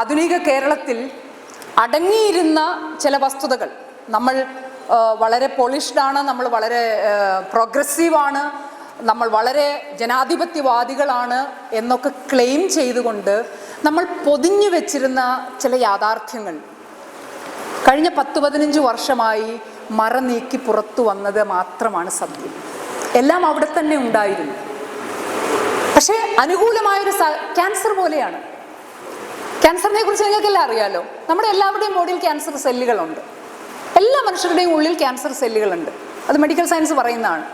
ആധുനിക കേരളത്തിൽ അടങ്ങിയിരുന്ന ചില വസ്തുതകൾ. നമ്മൾ വളരെ പോളിഷ്ഡാണ് നമ്മൾ വളരെ പ്രോഗ്രസീവാണ് നമ്മൾ വളരെ ജനാധിപത്യവാദികളാണ് എന്നൊക്കെ ക്ലെയിം ചെയ്തുകൊണ്ട് നമ്മൾ പൊതിഞ്ഞു വെച്ചിരുന്ന ചില യാഥാർത്ഥ്യങ്ങൾ. കഴിഞ്ഞ പത്ത് പതിനഞ്ച് വർഷമായി മറ നീക്കി പുറത്തു വന്നത് മാത്രമാണ് സത്യം. എല്ലാം അവിടെ തന്നെ ഉണ്ടായിരുന്നു. പക്ഷേ അനുകൂലമായൊരു ക്യാൻസർ പോലെയാണ്. ക്യാൻസറിനെ കുറിച്ച് നിങ്ങൾക്കെല്ലാം അറിയാലോ. നമ്മുടെ എല്ലാവരുടെയും ബോഡിയിൽ ക്യാൻസർ സെല്ലുകളുണ്ട്. എല്ലാ മനുഷ്യരുടെയും ഉള്ളിൽ ക്യാൻസർ സെല്ലുകളുണ്ട്. അത് മെഡിക്കൽ സയൻസ് പറയുന്നതാണ്.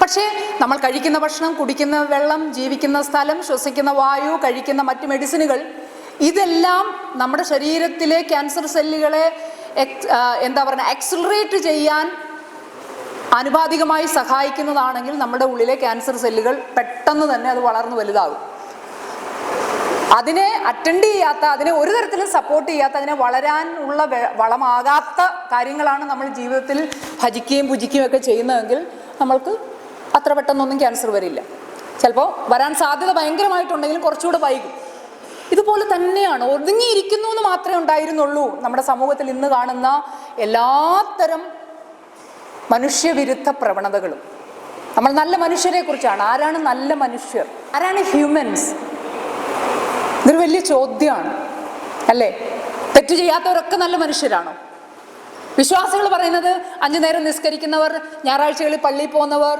പക്ഷേ നമ്മൾ കഴിക്കുന്ന ഭക്ഷണം കുടിക്കുന്ന വെള്ളം ജീവിക്കുന്ന സ്ഥലം ശ്വസിക്കുന്ന വായു കഴിക്കുന്ന മറ്റ് മെഡിസിനുകൾ ഇതെല്ലാം നമ്മുടെ ശരീരത്തിലെ ക്യാൻസർ സെല്ലുകളെ എന്താ പറയുക ആക്സിലറേറ്റ് ചെയ്യാൻ ആനുപാതികമായി സഹായിക്കുന്നതാണെങ്കിൽ നമ്മുടെ ഉള്ളിലെ ക്യാൻസർ സെല്ലുകൾ പെട്ടെന്ന് തന്നെ അത് വളർന്നു വലുതാകും. അതിനെ അറ്റൻഡ് ചെയ്യാത്ത അതിനെ ഒരു തരത്തിലും സപ്പോർട്ട് ചെയ്യാത്ത അതിനെ വളരാനുള്ള വളമാകാത്ത കാര്യങ്ങളാണ് നമ്മൾ ജീവിതത്തിൽ ഭജിക്കുകയും പുജിക്കുകയും ഒക്കെ ചെയ്യുന്നതെങ്കിൽ നമ്മൾക്ക് അത്ര പെട്ടെന്നൊന്നും ക്യാൻസർ വരില്ല. ചിലപ്പോൾ വരാൻ സാധ്യത ഭയങ്കരമായിട്ടുണ്ടെങ്കിലും കുറച്ചുകൂടെ വൈകും. ഇതുപോലെ തന്നെയാണ്. ഒതുങ്ങിയിരിക്കുന്നു എന്ന് മാത്രമേ ഉണ്ടായിരുന്നുള്ളൂ. നമ്മുടെ സമൂഹത്തിൽ ഇന്ന് കാണുന്ന എല്ലാത്തരം മനുഷ്യവിരുദ്ധ പ്രവണതകളും. നമ്മൾ നല്ല മനുഷ്യരെ കുറിച്ചാണ്. ആരാണ് നല്ല മനുഷ്യർ? ആരാണ് ഹ്യൂമൻസ് ഇതൊരു വലിയ ചോദ്യമാണ് അല്ലേ? തെറ്റ് ചെയ്യാത്തവരൊക്കെ നല്ല മനുഷ്യരാണോ? വിശ്വാസികൾ പറയുന്നത് അഞ്ചു നേരം നിസ്കരിക്കുന്നവർ ഞായറാഴ്ചകളിൽ പള്ളിയിൽ പോകുന്നവർ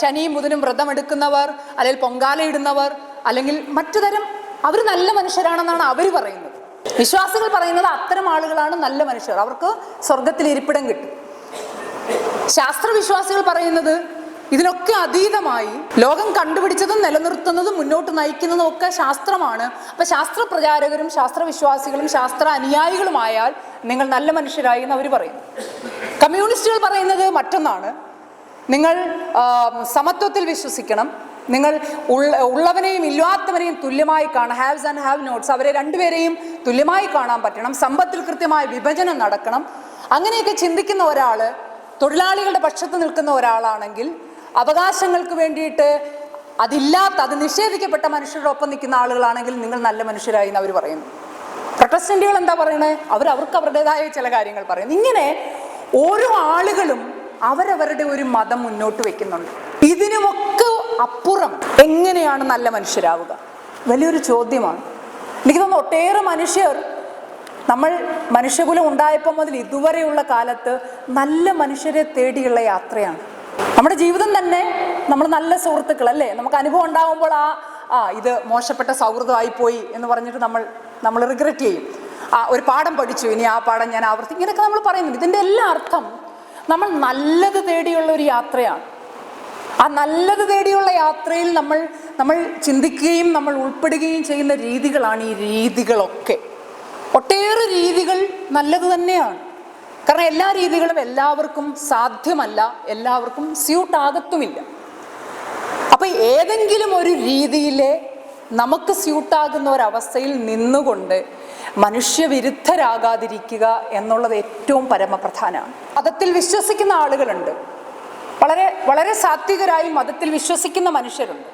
ശനിയും ബുധനും വ്രതമെടുക്കുന്നവർ അല്ലെങ്കിൽ പൊങ്കാല ഇടുന്നവർ അല്ലെങ്കിൽ മറ്റു തരം അവർ നല്ല മനുഷ്യരാണെന്നാണ് അവർ പറയുന്നത്. വിശ്വാസികൾ പറയുന്നത് അത്തരം ആളുകളാണ് നല്ല മനുഷ്യർ. അവർക്ക് സ്വർഗത്തിൽ ഇരിപ്പിടം കിട്ടും. ശാസ്ത്രവിശ്വാസികൾ പറയുന്നത് ഇതിനൊക്കെ അതീതമായി ലോകം കണ്ടുപിടിച്ചതും നിലനിർത്തുന്നതും മുന്നോട്ട് നയിക്കുന്നതും ഒക്കെ ശാസ്ത്രമാണ്. അപ്പൊ ശാസ്ത്ര പ്രചാരകരും ശാസ്ത്രവിശ്വാസികളും ശാസ്ത്ര അനുയായികളുമായാൽ നിങ്ങൾ നല്ല മനുഷ്യരായി എന്ന് അവർ പറയും. കമ്മ്യൂണിസ്റ്റുകൾ പറയുന്നത് മറ്റൊന്നാണ്. നിങ്ങൾ സമത്വത്തിൽ വിശ്വസിക്കണം. നിങ്ങൾ ഉള്ള ഉള്ളവനെയും ഇല്ലാത്തവനെയും തുല്യമായി കാണാം ഹാവ്സ് ആൻഡ് ഹാവ് നോട്ട്സ്. അവരെ രണ്ടുപേരെയും തുല്യമായി കാണാൻ പറ്റണം. സമ്പത്തിൽ കൃത്യമായ വിഭജനം നടക്കണം. അങ്ങനെയൊക്കെ ചിന്തിക്കുന്ന ഒരാൾ തൊഴിലാളികളുടെ പക്ഷത്ത് നിൽക്കുന്ന ഒരാളാണെങ്കിൽ അവകാശങ്ങൾക്ക് വേണ്ടിയിട്ട് അതില്ലാത്ത അത് നിഷേധിക്കപ്പെട്ട മനുഷ്യരുടെ ഒപ്പം നിൽക്കുന്ന ആളുകളാണെങ്കിൽ നിങ്ങൾ നല്ല മനുഷ്യരായി എന്ന് അവർ പറയുന്നു. പ്രൊട്ടസ്റ്റന്റുകൾ എന്താ പറയണേ? അവർ അവർക്ക് അവരുടേതായ ചില കാര്യങ്ങൾ പറയുന്നു. ഇങ്ങനെ ഓരോ ആളുകളും അവരവരുടെ ഒരു മതം മുന്നോട്ട് വെക്കുന്നുണ്ട്. ഇതിനുമൊക്കെ അപ്പുറം എങ്ങനെയാണ് നല്ല മനുഷ്യരാവുക? വലിയൊരു ചോദ്യമാണ്. എനിക്ക് തോന്നുന്നു ഒട്ടേറെ മനുഷ്യർ നമ്മൾ മനുഷ്യകുലം ഉണ്ടായപ്പോൾ മുതൽ ഇതുവരെയുള്ള കാലത്ത് നല്ല മനുഷ്യരെ തേടിയുള്ള യാത്രയാണ്. നമ്മുടെ ജീവിതം തന്നെ നമ്മൾ നല്ല സുഹൃത്തുക്കൾ അല്ലേ? നമുക്ക് അനുഭവം ഉണ്ടാകുമ്പോൾ ആ ആ ഇത് മോശപ്പെട്ട സൗഹൃദമായി പോയി എന്ന് പറഞ്ഞിട്ട് നമ്മൾ നമ്മൾ റിഗ്രറ്റ് ചെയ്യും. ആ ഒരു പാഠം പഠിച്ചു ഇനി ആ പാഠം ഞാൻ ആവർത്തി ഇങ്ങനെയൊക്കെ നമ്മൾ പറയുന്നുണ്ട്. ഇതിന്റെ എല്ലാ അർത്ഥം നമ്മൾ നല്ലത് തേടിയുള്ള ഒരു യാത്രയാണ്. ആ നല്ലത് തേടിയുള്ള യാത്രയിൽ നമ്മൾ നമ്മൾ ചിന്തിക്കുകയും നമ്മൾ ഉൾപ്പെടുകയും ചെയ്യുന്ന രീതികളാണ് ഈ രീതികളൊക്കെ. ഒട്ടേറെ രീതികൾ നല്ലത് തന്നെയാണ്. കാരണം എല്ലാ രീതികളും എല്ലാവർക്കും സാധ്യമല്ല എല്ലാവർക്കും സ്യൂട്ട് ആകത്തുമില്ല. അപ്പൊ ഏതെങ്കിലും ഒരു രീതിയിലെ നമുക്ക് സ്യൂട്ടാകുന്ന ഒരവസ്ഥയിൽ നിന്നുകൊണ്ട് മനുഷ്യവിരുദ്ധരാകാതിരിക്കുക എന്നുള്ളത് ഏറ്റവും പരമപ്രധാനമാണ്. മതത്തിൽ വിശ്വസിക്കുന്ന ആളുകളുണ്ട്. വളരെ വളരെ സാത്വികരായി മതത്തിൽ വിശ്വസിക്കുന്ന മനുഷ്യരുണ്ട്.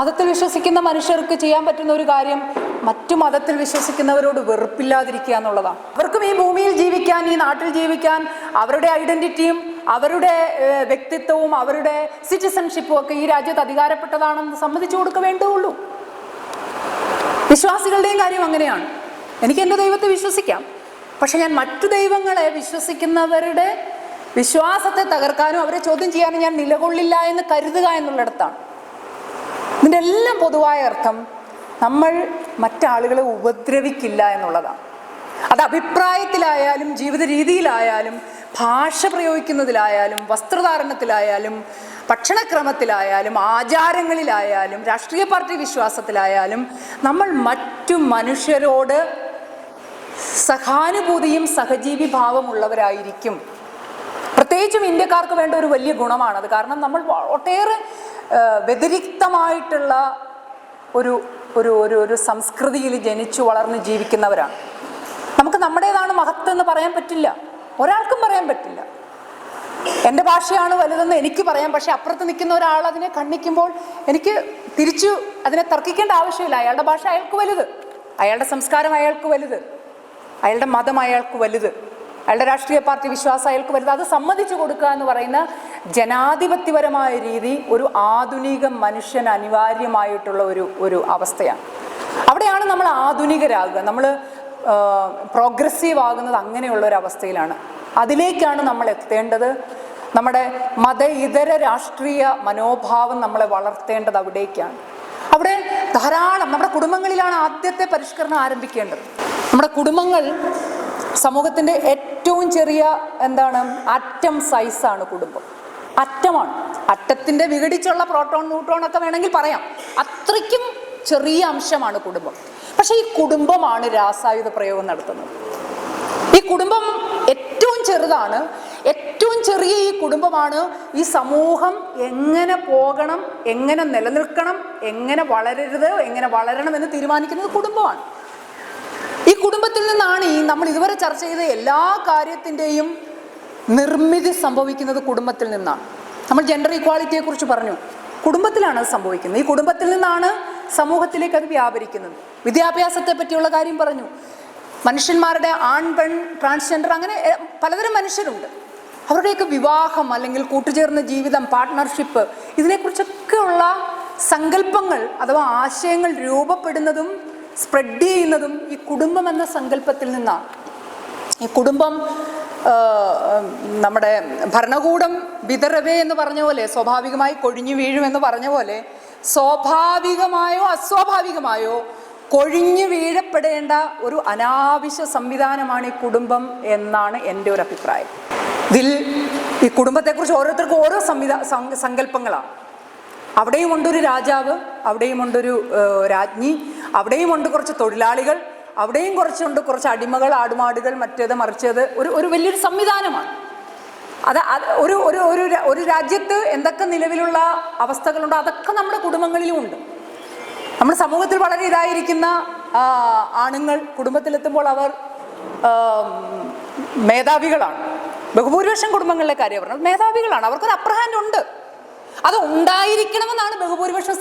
മതത്തിൽ വിശ്വസിക്കുന്ന മനുഷ്യർക്ക് ചെയ്യാൻ പറ്റുന്ന ഒരു കാര്യം മറ്റു മതത്തിൽ വിശ്വസിക്കുന്നവരോട് വെറുപ്പില്ലാതിരിക്കുക എന്നുള്ളതാണ്. അവർക്കും ഈ ഭൂമിയിൽ ജീവിക്കാൻ ഈ നാട്ടിൽ ജീവിക്കാൻ അവരുടെ ഐഡന്റിറ്റിയും അവരുടെ വ്യക്തിത്വവും അവരുടെ സിറ്റിസൺഷിപ്പും ഒക്കെ ഈ രാജ്യത്ത് അധികാരപ്പെട്ടതാണെന്ന് സമ്മതിച്ചു കൊടുക്ക വേണ്ടുള്ളൂ വിശ്വാസികളുടെയും കാര്യം അങ്ങനെയാണ്. എനിക്ക് എന്റെ ദൈവത്തെ വിശ്വസിക്കാം. പക്ഷെ ഞാൻ മറ്റു ദൈവങ്ങളെ വിശ്വസിക്കുന്നവരുടെ വിശ്വാസത്തെ തകർക്കാനും അവരെ ചോദ്യം ചെയ്യാനും ഞാൻ നിലകൊള്ളില്ല എന്ന് കരുതുക എന്നുള്ളിടത്താണ്. ഇതിന്റെ എല്ലാം പൊതുവായ അർത്ഥം നമ്മൾ മറ്റാളുകളെ ഉപദ്രവിക്കില്ല എന്നുള്ളതാണ്. അത് അഭിപ്രായത്തിലായാലും ജീവിത രീതിയിലായാലും ഭാഷ പ്രയോഗിക്കുന്നതിലായാലും വസ്ത്രധാരണത്തിലായാലും ഭക്ഷണക്രമത്തിലായാലും ആചാരങ്ങളിലായാലും രാഷ്ട്രീയ പാർട്ടി വിശ്വാസത്തിലായാലും നമ്മൾ മറ്റു മനുഷ്യരോട് സഹാനുഭൂതിയും സഹജീവി ഭാവമുള്ളവരായിരിക്കും പ്രത്യേകിച്ചും ഇന്ത്യക്കാർക്ക് വേണ്ട ഒരു വലിയ ഗുണമാണത് കാരണം നമ്മൾ ഒട്ടേറെ വ്യതിരിക്തമായിട്ടുള്ള ഒരു ഒരു ഒരു ഒരു സംസ്കൃതിയിൽ ജനിച്ചു വളർന്ന് ജീവിക്കുന്നവരാണ്. നമുക്ക് നമ്മുടേതാണ് മഹത്വം എന്ന് പറയാൻ പറ്റില്ല. ഒരാൾക്കും പറയാൻ പറ്റില്ല. എന്റെ ഭാഷയാണ് വലുതെന്ന് എനിക്ക് പറയാം. പക്ഷെ അപ്പുറത്ത് നിൽക്കുന്ന ഒരാൾ അതിനെ കണ്ണിക്കുമ്പോൾ എനിക്ക് തിരിച്ചു അതിനെ തർക്കിക്കേണ്ട ആവശ്യമില്ല. അയാളുടെ ഭാഷ അയാൾക്ക് വലുത്. അയാളുടെ സംസ്കാരം അയാൾക്ക് വലുത്. അയാളുടെ മതം അയാൾക്ക് വലുത്. അയാളുടെ രാഷ്ട്രീയ പാർട്ടി വിശ്വാസം അയാൾക്ക് വരുന്നത്. അത് സമ്മതിച്ചു കൊടുക്കുക എന്ന് പറയുന്ന ജനാധിപത്യപരമായ രീതി ഒരു ആധുനിക മനുഷ്യൻ അനിവാര്യമായിട്ടുള്ള ഒരു ഒരു അവസ്ഥയാണ്. അവിടെയാണ് നമ്മൾ ആധുനികരാകുക. നമ്മൾ പ്രോഗ്രസീവ് ആകുന്നത് അങ്ങനെയുള്ള ഒരു അവസ്ഥയിലാണ്. അതിലേക്കാണ് നമ്മൾ എത്തേണ്ടത്. നമ്മുടെ മത ഇതര രാഷ്ട്രീയ മനോഭാവം നമ്മളെ വളർത്തേണ്ടത് അവിടേക്കാണ്. അവിടെ ധാരാളം നമ്മുടെ കുടുംബങ്ങളിലാണ് ആദ്യത്തെ പരിഷ്കരണം ആരംഭിക്കേണ്ടത്. നമ്മുടെ കുടുംബങ്ങൾ സമൂഹത്തിന്റെ ഏറ്റവും ചെറിയ എന്താണ് അറ്റം സൈസാണ് കുടുംബം. അറ്റമാണ്. അറ്റത്തിന്റെ വിഘടിച്ചുള്ള പ്രോട്ടോൺ ന്യൂട്രോൺ ഒക്കെ വേണമെങ്കിൽ പറയാം. അത്രയ്ക്കും ചെറിയ അംശമാണ് കുടുംബം. പക്ഷേ ഈ കുടുംബമാണ് രാസായുധ പ്രയോഗം നടത്തുന്നത്. ഈ കുടുംബം ഏറ്റവും ചെറുതാണ്. ഏറ്റവും ചെറിയ ഈ കുടുംബമാണ് ഈ സമൂഹം എങ്ങനെ പോകണം എങ്ങനെ നിലനിൽക്കണം എങ്ങനെ വളരരുത് എങ്ങനെ വളരണം എന്ന് തീരുമാനിക്കുന്നത് കുടുംബമാണ്. ഈ കുടുംബത്തിൽ നിന്നാണ് ഈ നമ്മൾ ഇതുവരെ ചർച്ച ചെയ്ത എല്ലാ കാര്യത്തിന്റെയും നിർമ്മിതി സംഭവിക്കുന്നത് കുടുംബത്തിൽ നിന്നാണ്. നമ്മൾ ജെൻഡർ ഇക്വാളിറ്റിയെ കുറിച്ച് പറഞ്ഞു. കുടുംബത്തിലാണ് അത് സംഭവിക്കുന്നത്. ഈ കുടുംബത്തിൽ നിന്നാണ് സമൂഹത്തിലേക്ക് അത് വ്യാപരിക്കുന്നത്. വിദ്യാഭ്യാസത്തെ പറ്റിയുള്ള കാര്യം പറഞ്ഞു. മനുഷ്യന്മാരുടെ ആൺ പെൺ ട്രാൻസ്ജെൻഡർ അങ്ങനെ പലതരം മനുഷ്യരുണ്ട്. അവരുടെയൊക്കെ വിവാഹം അല്ലെങ്കിൽ കൂട്ടുചേർന്ന ജീവിതം പാർട്ട്ണർഷിപ്പ് ഇതിനെക്കുറിച്ചൊക്കെയുള്ള സങ്കല്പങ്ങൾ അഥവാ ആശയങ്ങൾ രൂപപ്പെടുന്നതും സ്പ്രെഡ് ചെയ്യുന്നതും ഈ കുടുംബം എന്ന സങ്കല്പത്തിൽ നിന്നാണ്. ഈ കുടുംബം നമ്മുടെ ഭരണകൂടം വിതറവേ എന്ന് പറഞ്ഞ പോലെ സ്വാഭാവികമായി കൊഴിഞ്ഞു വീഴുമെന്ന് പറഞ്ഞ പോലെ സ്വാഭാവികമായോ അസ്വാഭാവികമായോ കൊഴിഞ്ഞു വീഴപ്പെടേണ്ട ഒരു അനാവശ്യ സംവിധാനമാണ് ഈ കുടുംബം എന്നാണ് എന്റെ ഒരു അഭിപ്രായം. ഇതിൽ ഈ കുടുംബത്തെക്കുറിച്ച് ഓരോരുത്തർക്കും ഓരോ സംവിധാ സങ്കല്പങ്ങളാണ്. അവിടെയും ഉണ്ടൊരു രാജാവ് അവിടെയും ഉണ്ടൊരു രാജ്ഞി അവിടെയും ഉണ്ട് കുറച്ച് തൊഴിലാളികൾ അവിടെയും കുറച്ചുണ്ട് കുറച്ച് അടിമകൾ ആടുമാടുകൾ മറ്റേത് മറിച്ചത്. ഒരു ഒരു വലിയൊരു സംവിധാനമാണ്. അത് ഒരു ഒരു ഒരു ഒരു രാജ്യത്ത് എന്തൊക്കെ നിലവിലുള്ള അവസ്ഥകളുണ്ടോ അതൊക്കെ നമ്മുടെ കുടുംബങ്ങളിലും ഉണ്ട്. നമ്മുടെ സമൂഹത്തിൽ വളരെ ഇതായിരിക്കുന്ന ആണുങ്ങൾ കുടുംബത്തിലെത്തുമ്പോൾ അവർ മേധാവികളാണ്. ബഹുഭൂരിപക്ഷം കുടുംബങ്ങളിലെ കാര്യം പറഞ്ഞത് മേധാവികളാണ്. അവർക്കൊരു അപ്രഹാൻഡ് ഉണ്ട് അത് ഉണ്ടായിരിക്കണമെന്നാണ്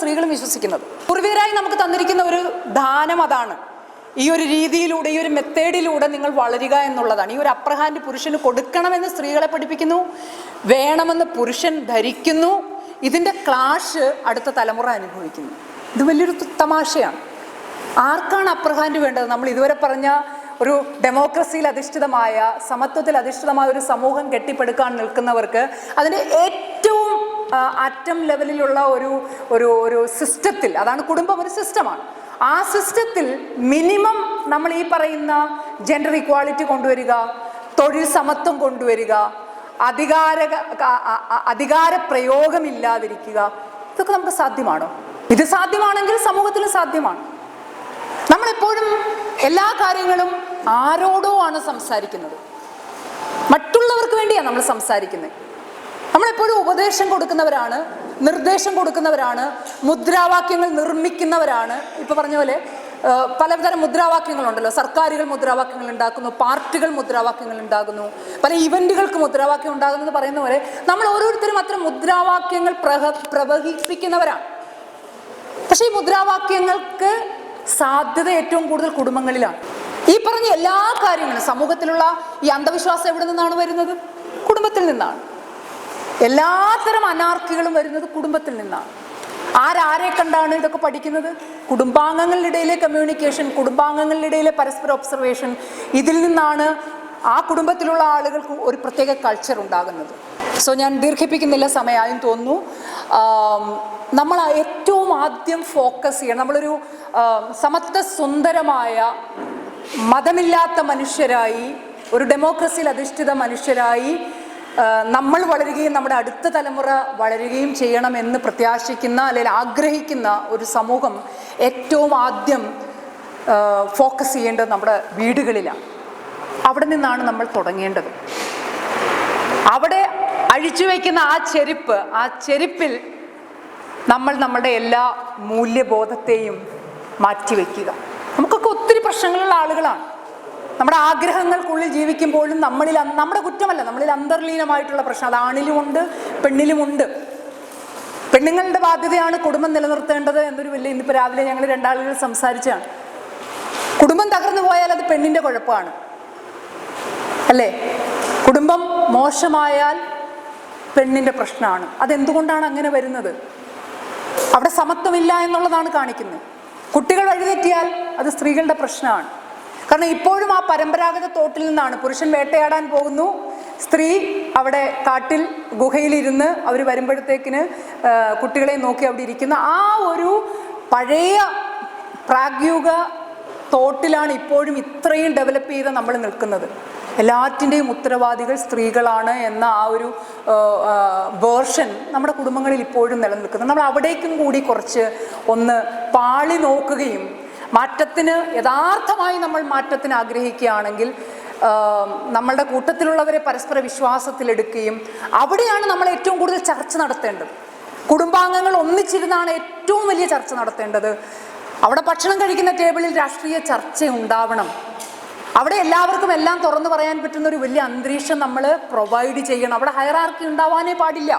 സ്ത്രീകളും വിശ്വസിക്കുന്നത്. പൂർവികരായി നമുക്ക് തന്നിരിക്കുന്ന ഒരു ദാനം അതാണ്. ഈ ഒരു രീതിയിലൂടെ ഈ ഒരു മെത്തേഡിലൂടെ നിങ്ങൾ വളരുക എന്നുള്ളതാണ്. ഈ ഒരു അപ്രഹാൻഡ് പുരുഷന് കൊടുക്കണമെന്ന് സ്ത്രീകളെ പഠിപ്പിക്കുന്നു. വേണമെന്ന് പുരുഷൻ ധരിക്കുന്നു. ഇതിന്റെ ക്ലാഷ് അടുത്ത തലമുറ അനുഭവിക്കുന്നു. ഇത് വലിയൊരു തമാശയാണ്. ആർക്കാണ് അപ്രഹാൻഡ് വേണ്ടത്? നമ്മൾ ഇതുവരെ പറഞ്ഞ ഒരു ഡെമോക്രസിയിൽ അധിഷ്ഠിതമായ സമത്വത്തിൽ അധിഷ്ഠിതമായ ഒരു സമൂഹം കെട്ടിപ്പടുക്കാൻ നിൽക്കുന്നവർക്ക് അതിന്റെ ഏറ്റവും ആ, അറ്റം ലെവലിലുള്ള ഒരു ഒരു ഒരു സിസ്റ്റത്തിൽ അതാണ് കുടുംബം ഒരു സിസ്റ്റമാണ് ആ സിസ്റ്റത്തിൽ മിനിമം നമ്മൾ ഈ പറയുന്ന ജെൻഡർ ഇക്വാളിറ്റി കൊണ്ടുവരിക തൊഴിൽ സമത്വം കൊണ്ടുവരിക അധികാര അധികാര പ്രയോഗമില്ലാതിരിക്കുക ഇതൊക്കെ നമുക്ക് സാധ്യമാണോ? ഇത് സാധ്യമാണെങ്കിൽ സമൂഹത്തിന് സാധ്യമാണ്. നമ്മളെപ്പോഴും എല്ലാ കാര്യങ്ങളും ആരോടോ ആണ് സംസാരിക്കുന്നത്. മറ്റുള്ളവർക്ക് വേണ്ടിയാണ് നമ്മൾ സംസാരിക്കുന്നത്. നമ്മളെപ്പോഴും ഉപദേശം കൊടുക്കുന്നവരാണ് നിർദ്ദേശം കൊടുക്കുന്നവരാണ് മുദ്രാവാക്യങ്ങൾ നിർമ്മിക്കുന്നവരാണ്. ഇപ്പൊ പറഞ്ഞ പോലെ പലതരം മുദ്രാവാക്യങ്ങളുണ്ടല്ലോ. സർക്കാരുകൾ മുദ്രാവാക്യങ്ങൾ ഉണ്ടാക്കുന്നു പാർട്ടികൾ മുദ്രാവാക്യങ്ങൾ ഉണ്ടാകുന്നു പല ഇവന്റുകൾക്ക് മുദ്രാവാക്യം ഉണ്ടാകുന്നു എന്ന് പറയുന്ന പോലെ നമ്മൾ ഓരോരുത്തരും അത്ര മുദ്രാവാക്യങ്ങൾ പ്രഹ പ്രവഹിപ്പിക്കുന്നവരാണ്. പക്ഷേ ഈ മുദ്രാവാക്യങ്ങൾക്ക് സാധ്യത ഏറ്റവും കൂടുതൽ കുടുംബങ്ങളിലാണ്. ഈ പറഞ്ഞ എല്ലാ കാര്യങ്ങളും സമൂഹത്തിലുള്ള ഈ അന്ധവിശ്വാസം എവിടെ നിന്നാണ് വരുന്നത്? കുടുംബത്തിൽ നിന്നാണ്. എല്ലാത്തരം അനാർക്കികളും വരുന്നത് കുടുംബത്തിൽ നിന്നാണ്. ആരാരെ കണ്ടാണ് ഇതൊക്കെ പഠിക്കുന്നത്? കുടുംബാംഗങ്ങളുടെ ഇടയിലെ കമ്മ്യൂണിക്കേഷൻ കുടുംബാംഗങ്ങളുടെ ഇടയിലെ പരസ്പര ഒബ്സർവേഷൻ ഇതിൽ നിന്നാണ് ആ കുടുംബത്തിലുള്ള ആളുകൾക്ക് ഒരു പ്രത്യേക കൾച്ചർ ഉണ്ടാകുന്നത്. സോ ഞാൻ ദീർഘിപ്പിക്കുന്നില്ല സമയമായും തോന്നുന്നു. നമ്മൾ ഏറ്റവും ആദ്യം ഫോക്കസ് ചെയ്യണം. നമ്മളൊരു സമത്വ സുന്ദരമായ മതമില്ലാത്ത മനുഷ്യരായി ഒരു ഡെമോക്രസിയിൽ അധിഷ്ഠിത മനുഷ്യരായി നമ്മൾ വളരുകയും നമ്മുടെ അടുത്ത തലമുറ വളരുകയും ചെയ്യണമെന്ന് പ്രത്യാശിക്കുന്ന അല്ലെങ്കിൽ ആഗ്രഹിക്കുന്ന ഒരു സമൂഹം ഏറ്റവും ആദ്യം ഫോക്കസ് ചെയ്യേണ്ടത് നമ്മുടെ വീടുകളിലാണ്. അവിടെ നിന്നാണ് നമ്മൾ തുടങ്ങേണ്ടത്. അവിടെ അഴിച്ചു വയ്ക്കുന്ന ആ ചെരുപ്പ് ആ ചെരുപ്പിൽ നമ്മൾ നമ്മുടെ എല്ലാ മൂല്യബോധത്തെയും മാറ്റിവെക്കുക. നമുക്കൊക്കെ ഒത്തിരി പ്രശ്നങ്ങളുള്ള ആളുകളാണ്. നമ്മുടെ ആഗ്രഹങ്ങൾക്കുള്ളിൽ ജീവിക്കുമ്പോഴും നമ്മളിൽ നമ്മുടെ കുറ്റമല്ല നമ്മളിൽ അന്തർലീനമായിട്ടുള്ള പ്രശ്നം. അത് ആണിലുമുണ്ട് പെണ്ണിലുമുണ്ട്. പെണ്ണുങ്ങളുടെ ബാധ്യതയാണ് കുടുംബം നിലനിർത്തേണ്ടത് എന്നൊരു വലിയ ഇന്നിപ്പോൾ രാവിലെ ഞങ്ങൾ രണ്ടാളുകൾ സംസാരിച്ചാണ് കുടുംബം തകർന്നു പോയാൽ അത് പെണ്ണിന്റെ കുഴപ്പമാണ്. അല്ലേ? കുടുംബം മോശമായാൽ പെണ്ണിന്റെ പ്രശ്നമാണ്. അതെന്തുകൊണ്ടാണ് അങ്ങനെ വരുന്നത്? അവിടെ സമത്വമില്ല എന്നുള്ളതാണ് കാണിക്കുന്നത്. കുട്ടികൾ വഴിതെറ്റിയാൽ അത് സ്ത്രീകളുടെ പ്രശ്നമാണ്. കാരണം ഇപ്പോഴും ആ പരമ്പരാഗത തോട്ടിൽ നിന്നാണ്. പുരുഷൻ വേട്ടയാടാൻ പോകുന്നു. സ്ത്രീ അവിടെ കാട്ടിൽ ഗുഹയിലിരുന്ന് അവർ വരുമ്പോഴത്തേക്കിന് കുട്ടികളെ നോക്കി അവിടെ ഇരിക്കുന്ന. ആ ഒരു പഴയ പ്രാഗ്യുക തോട്ടിലാണ് ഇപ്പോഴും ഇത്രയും ഡെവലപ്പ് ചെയ്ത് നമ്മൾ നിൽക്കുന്നത്. എല്ലാറ്റിന്റെയും ഉത്തരവാദികൾ സ്ത്രീകളാണ് എന്ന ആ ഒരു വേർഷൻ നമ്മുടെ കുടുംബങ്ങളിൽ ഇപ്പോഴും നിലനിൽക്കുന്നത് നമ്മൾ അവിടേക്കും കൂടി കുറച്ച് ഒന്ന് പാളി നോക്കുകയും മാറ്റത്തിന് യഥാർത്ഥമായി നമ്മൾ മാറ്റത്തിന് ആഗ്രഹിക്കുകയാണെങ്കിൽ നമ്മളുടെ കൂട്ടത്തിലുള്ളവരെ പരസ്പര വിശ്വാസത്തിലെടുക്കുകയും അവിടെയാണ് നമ്മൾ ഏറ്റവും കൂടുതൽ ചർച്ച നടത്തേണ്ടത്. കുടുംബാംഗങ്ങൾ ഒന്നിച്ചിരുന്നാണ് ഏറ്റവും വലിയ ചർച്ച നടത്തേണ്ടത്. അവിടെ ഭക്ഷണം കഴിക്കുന്ന ടേബിളിൽ രാഷ്ട്രീയ ചർച്ച ഉണ്ടാവണം. അവിടെ എല്ലാവർക്കും എല്ലാം തുറന്നു പറയാൻ പറ്റുന്ന ഒരു വലിയ അന്തരീക്ഷം നമ്മൾ പ്രൊവൈഡ് ചെയ്യണം. അവിടെ ഹയറാർക്കി ഉണ്ടാവാനേ പാടില്ല.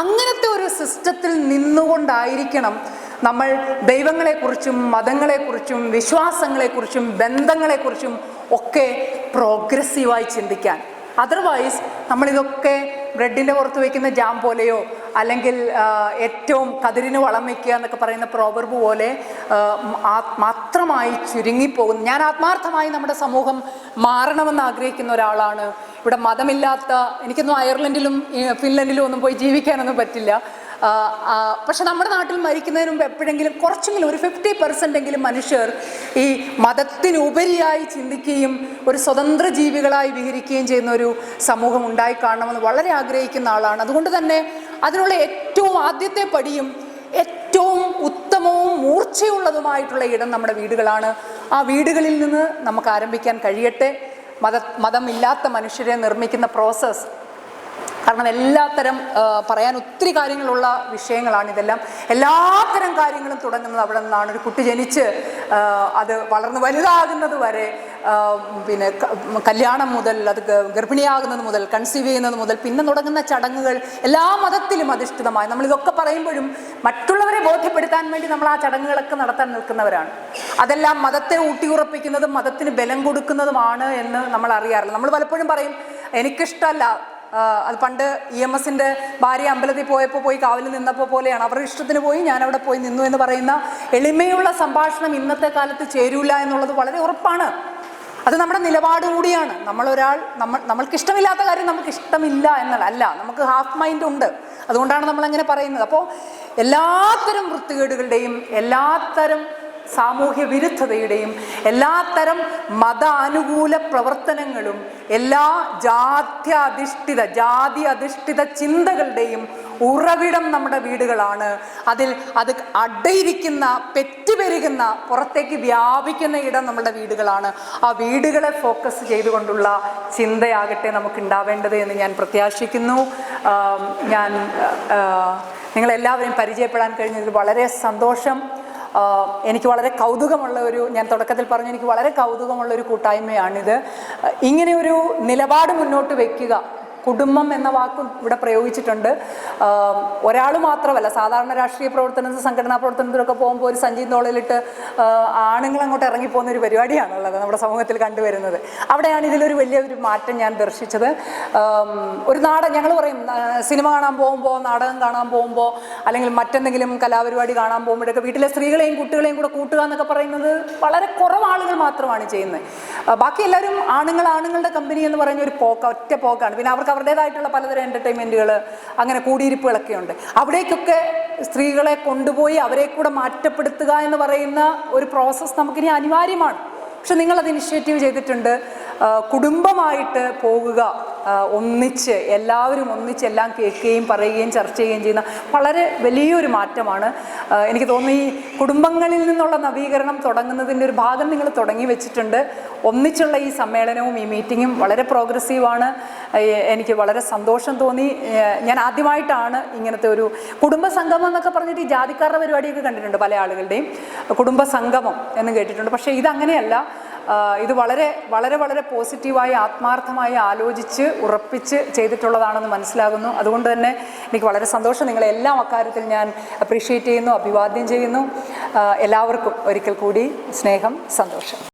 അങ്ങനത്തെ ഒരു സിസ്റ്റത്തിൽ നിന്നുകൊണ്ടായിരിക്കണം നമ്മൾ ദൈവങ്ങളെക്കുറിച്ചും മതങ്ങളെക്കുറിച്ചും വിശ്വാസങ്ങളെക്കുറിച്ചും ബന്ധങ്ങളെക്കുറിച്ചും ഒക്കെ പ്രോഗ്രസീവായി ചിന്തിക്കാൻ. അതർവൈസ് നമ്മളിതൊക്കെ ബ്രെഡിന്റെ പുറത്ത് വയ്ക്കുന്ന ജാം പോലെയോ അല്ലെങ്കിൽ ഏറ്റവും കതിരിന് വളം വയ്ക്കുക എന്നൊക്കെ പറയുന്ന പ്രോവർബ് പോലെ മാത്രമായി ചുരുങ്ങിപ്പോകുന്നു ഞാൻ ആത്മാർത്ഥമായി നമ്മുടെ സമൂഹം മാറണമെന്ന് ആഗ്രഹിക്കുന്ന ഒരാളാണ്. ഇവിടെ മതമില്ലാത്ത എനിക്കൊന്നും അയർലൻഡിലും ഫിൻലൻഡിലും ഒന്നും പോയി ജീവിക്കാനൊന്നും പറ്റില്ല. പക്ഷെ നമ്മുടെ നാട്ടിൽ മരിക്കുന്നതിന് മുമ്പ് എപ്പോഴെങ്കിലും കുറച്ചെങ്കിലും ഒരു ഫിഫ്റ്റി പെർസെന്റ് എങ്കിലും മനുഷ്യർ ഈ മതത്തിനുപരിയായി ചിന്തിക്കുകയും ഒരു സ്വതന്ത്ര ജീവികളായി വിഹരിക്കുകയും ചെയ്യുന്ന ഒരു സമൂഹം ഉണ്ടായി കാണണമെന്ന് വളരെ ആഗ്രഹിക്കുന്ന ആളാണ്. അതുകൊണ്ട് തന്നെ അതിനുള്ള ഏറ്റവും ആദ്യത്തെ പടിയും ഏറ്റവും ഉത്തമവും മൂർച്ചയുള്ളതുമായിട്ടുള്ള ഇടം നമ്മുടെ വീടുകളാണ്. ആ വീടുകളിൽ നിന്ന് നമുക്ക് ആരംഭിക്കാൻ കഴിയട്ടെ. മത മതമില്ലാത്ത മനുഷ്യരെ നിർമ്മിക്കുന്ന പ്രോസസ്സ് കാരണം എല്ലാത്തരം പറയാൻ ഒത്തിരി കാര്യങ്ങളുള്ള വിഷയങ്ങളാണ് ഇതെല്ലാം. എല്ലാത്തരം കാര്യങ്ങളും തുടങ്ങുന്നത് അവിടെ നിന്നാണ്. ഒരു കുട്ടി ജനിച്ച് അത് വളർന്ന് വലുതാകുന്നത് വരെ പിന്നെ കല്യാണം മുതൽ അത് ഗർഭിണിയാകുന്നത് മുതൽ കൺസീവ് ചെയ്യുന്നത് മുതൽ പിന്നെ തുടങ്ങുന്ന ചടങ്ങുകൾ എല്ലാ മതത്തിലും അധിഷ്ഠിതമായി. നമ്മൾ ഇതൊക്കെ പറയുമ്പോഴും മറ്റുള്ളവരെ ബോധ്യപ്പെടുത്താൻ വേണ്ടി നമ്മൾ ആ ചടങ്ങുകളൊക്കെ നടത്താൻ നിൽക്കുന്നവരാണ്. അതെല്ലാം മതത്തെ ഊട്ടിയുറപ്പിക്കുന്നതും മതത്തിന് ബലം കൊടുക്കുന്നതുമാണ് എന്ന് നമ്മൾ അറിയാറില്ല. നമ്മൾ പലപ്പോഴും പറയും എനിക്കിഷ്ടമല്ല അത് പണ്ട് ഇ എം എസിന്റെ ഭാര്യ അമ്പലത്തിൽ പോയപ്പോൾ പോയി കാവലിൽ നിന്നപ്പോൾ പോലെയാണ്. അവരുടെ ഇഷ്ടത്തിന് പോയി ഞാൻ അവിടെ പോയി നിന്നു എന്ന് പറയുന്ന എളിമയുള്ള സംഭാഷണം ഇന്നത്തെ കാലത്ത് ചേരൂല എന്നുള്ളത് വളരെ ഉറപ്പാണ്. അത് നമ്മുടെ നിലപാട് കൂടിയാണ്. നമ്മളൊരാൾ നമ്മൾ നമ്മൾക്ക് ഇഷ്ടമില്ലാത്ത കാര്യം നമുക്ക് ഇഷ്ടമില്ല എന്നല്ല. അല്ല നമുക്ക് ഹാഫ് മൈൻഡ് ഉണ്ട്. അതുകൊണ്ടാണ് നമ്മളങ്ങനെ പറയുന്നത്. അപ്പോൾ എല്ലാത്തരം വൃത്തികേടുകളുടെയും എല്ലാത്തരം സാമൂഹ്യ വിരുദ്ധതയുടെയും എല്ലാത്തരം മത അനുകൂല പ്രവർത്തനങ്ങളും എല്ലാ ജാത്യാധിഷ്ഠിത ജാതി അധിഷ്ഠിത ചിന്തകളുടെയും ഉറവിടം നമ്മുടെ വീടുകളാണ്. അതിൽ അത് അടയിരിക്കുന്ന പെറ്റുപെരുകുന്ന പുറത്തേക്ക് വ്യാപിക്കുന്ന ഇടം നമ്മുടെ വീടുകളാണ്. ആ വീടുകളെ ഫോക്കസ് ചെയ്തുകൊണ്ടുള്ള ചിന്തയാകട്ടെ നമുക്ക് ഉണ്ടാവേണ്ടത് എന്ന് ഞാൻ പ്രത്യാശിക്കുന്നു. ഞാൻ നിങ്ങളെല്ലാവരെയും പരിചയപ്പെടാൻ കഴിഞ്ഞതിൽ വളരെ സന്തോഷം. എനിക്ക് വളരെ കൗതുകമുള്ള ഒരു ഞാൻ തുടക്കത്തിൽ പറഞ്ഞു എനിക്ക് വളരെ കൗതുകമുള്ള ഒരു കൂട്ടായ്മയാണിത്. ഇങ്ങനെ ഒരു നിലപാട് മുന്നോട്ട് വയ്ക്കുക കുടുംബം എന്ന വാക്കും ഇവിടെ പ്രയോഗിച്ചിട്ടുണ്ട്. ഒരാൾ മാത്രമല്ല സാധാരണ രാഷ്ട്രീയ പ്രവർത്തനത്തിൽ സംഘടനാ പ്രവർത്തനത്തിലൊക്കെ പോകുമ്പോൾ ഒരു സഞ്ചി തോളിലിട്ട് ആണുങ്ങൾ അങ്ങോട്ട് ഇറങ്ങിപ്പോകുന്ന ഒരു പരിപാടിയാണുള്ളത് നമ്മുടെ സമൂഹത്തിൽ കണ്ടുവരുന്നത്. അവിടെയാണ് ഇതിലൊരു വലിയ ഒരു മാറ്റം ഞാൻ ദർശിച്ചത്. ഒരു നാടകം ഞങ്ങൾ പറയും സിനിമ കാണാൻ പോകുമ്പോൾ നാടകം കാണാൻ പോകുമ്പോൾ അല്ലെങ്കിൽ മറ്റെന്തെങ്കിലും കലാപരിപാടി കാണാൻ പോകുമ്പോഴൊക്കെ വീട്ടിലെ സ്ത്രീകളെയും കുട്ടികളെയും കൂടെ കൂട്ടുക എന്നൊക്കെ പറയുന്നത് വളരെ കുറവ് ആളുകൾ മാത്രമാണ് ചെയ്യുന്നത്. ബാക്കി എല്ലാവരും ആണുങ്ങൾ ആണുങ്ങളുടെ കമ്പനി എന്ന് പറയുന്ന ഒരു പോക്ക ഒറ്റ പോക്കാണ്. പിന്നെ അവർക്ക് അവരുടേതായിട്ടുള്ള പലതരം എന്റർടൈൻമെന്റുകൾ അങ്ങനെ കൂടിയിരിപ്പുകളൊക്കെ ഉണ്ട് അവിടേക്കൊക്കെ സ്ത്രീകളെ കൊണ്ടുപോയി അവരെ കൂടെ മാറ്റപ്പെടുത്തുക എന്ന് പറയുന്ന ഒരു പ്രോസസ്സ് നമുക്കിനി അനിവാര്യമാണ്. പക്ഷെ നിങ്ങളത് ഇനിഷ്യേറ്റീവ് ചെയ്തിട്ടുണ്ട്. കുടുംബമായിട്ട് പോകുക ഒന്നിച്ച് എല്ലാവരും ഒന്നിച്ച് എല്ലാം കേൾക്കുകയും പറയുകയും ചർച്ച ചെയ്യുകയും ചെയ്യുന്ന വളരെ വലിയൊരു മാറ്റമാണ്. എനിക്ക് തോന്നുന്നു ഈ കുടുംബങ്ങളിൽ നിന്നുള്ള നവീകരണം തുടങ്ങുന്നതിന്റെ ഒരു ഭാഗം നിങ്ങൾ തുടങ്ങി വെച്ചിട്ടുണ്ട്. ഒന്നിച്ചുള്ള ഈ സമ്മേളനവും ഈ മീറ്റിങ്ങും വളരെ പ്രോഗ്രസീവാണ്. എനിക്ക് വളരെ സന്തോഷം തോന്നി. ഞാൻ ആദ്യമായിട്ടാണ് ഇങ്ങനത്തെ ഒരു കുടുംബ സംഗമം എന്നൊക്കെ പറഞ്ഞിട്ട് ഈ ജാതിക്കാരുടെ പരിപാടിയൊക്കെ കണ്ടിട്ടുണ്ട് പല ആളുകളുടെയും. കുടുംബ സംഗമം എന്ന് കേട്ടിട്ടുണ്ട്. പക്ഷേ ഇതങ്ങനെയല്ല. ഇത് വളരെ വളരെ വളരെ പോസിറ്റീവായി ആത്മാർത്ഥമായി ആലോചിച്ച് ഉറപ്പിച്ച് ചെയ്തിട്ടുള്ളതാണെന്ന് മനസ്സിലാകുന്നു. അതുകൊണ്ട് തന്നെ എനിക്ക് വളരെ സന്തോഷം. നിങ്ങളെ എല്ലാം അക്കാര്യത്തിൽ ഞാൻ അപ്രീഷിയേറ്റ് ചെയ്യുന്നു അഭിവാദ്യം ചെയ്യുന്നു. എല്ലാവർക്കും ഒരിക്കൽ കൂടി സ്നേഹം സന്തോഷം.